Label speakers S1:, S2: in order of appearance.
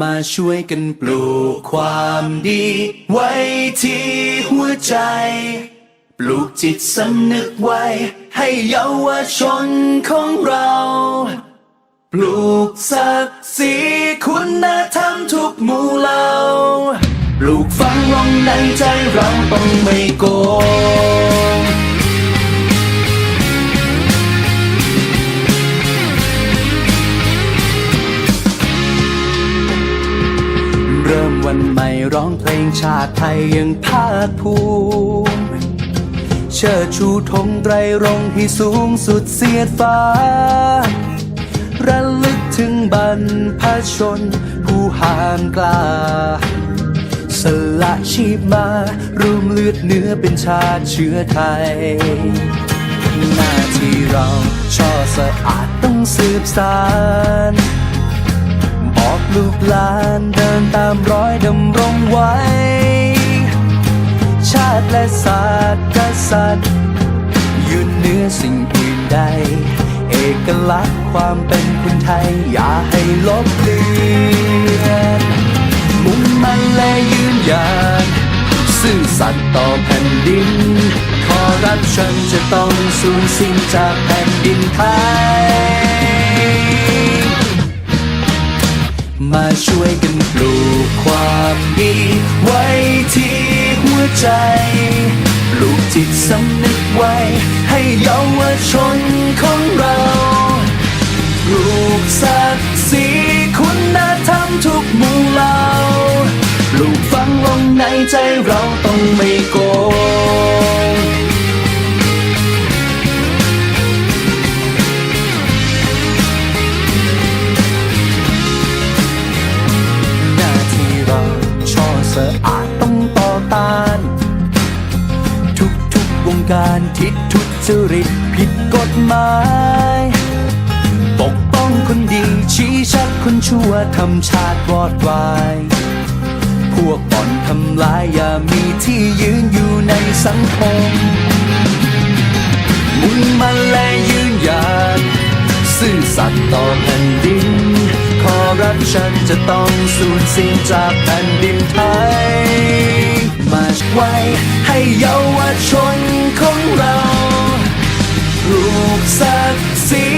S1: มาช่วยกันปลูกความดี ไว้ที่หัวใจ ปลูกจิตสำนึกไว้ ให้เยาวชนของเรา ปลูกศักดิ์ศรีคุณธรรมทุกหมู่เหล่า ปลูกฝังลงในใจเราต้องไม่โกง วันใหม่ร้องเพลงชาติไทยอยังภาคภูมิเชิดชูธงไตรรงค์ให้สูงสุดเสียดฟ้า ระลึกถึงบรรพชน ผู้ห่างกล้าสละชีพมารวมเลือดเนื้อเป็นชาติเชื้อไทย หน้าที่เราช่อสะอาดต้องสืบสาน ลูกหลานเดินตามรอยดำรงไว้ ชาติและศาสตร์กษัตริย์อยู่เหนือสิ่งอื่นใด เอกลักษณ์ความเป็นคนไทย อย่าให้ลบเลือนมุ่งมั่นและยืนหยัดซื่อสัตย์ต่อแผ่นดิน ขอรับชันจะต้องสูญสิ้นจากแผ่นดินไทย ไว้ที่หัวใจลูกจิตสำนึกไว้ ให้เยาวชนของเราปลูกศักดิ์ศรีคุณธรรมทุกหมู่เหล่าปลูกฝังลงในใจเราต้องไม่โก ออาดต้องต่อต้าน ทุกทุกวงการที่ทุจริตผิดกฎหมาย ปกป้องคนดีชี้ชัดคนชั่วทำชาติวอดวาย พวกบ่อนทำลายอย่ามีที่ยืนอยู่ในสังคมมุ่งมั่นและยืนหยัดซื่อสัตย์ต่อแผ่นดิน รักฉันจะต้องสูญสิ้นจากแผ่นดินไทย มาไว้ให้เยาวชนของเรา ลูกศักดิ์ศรี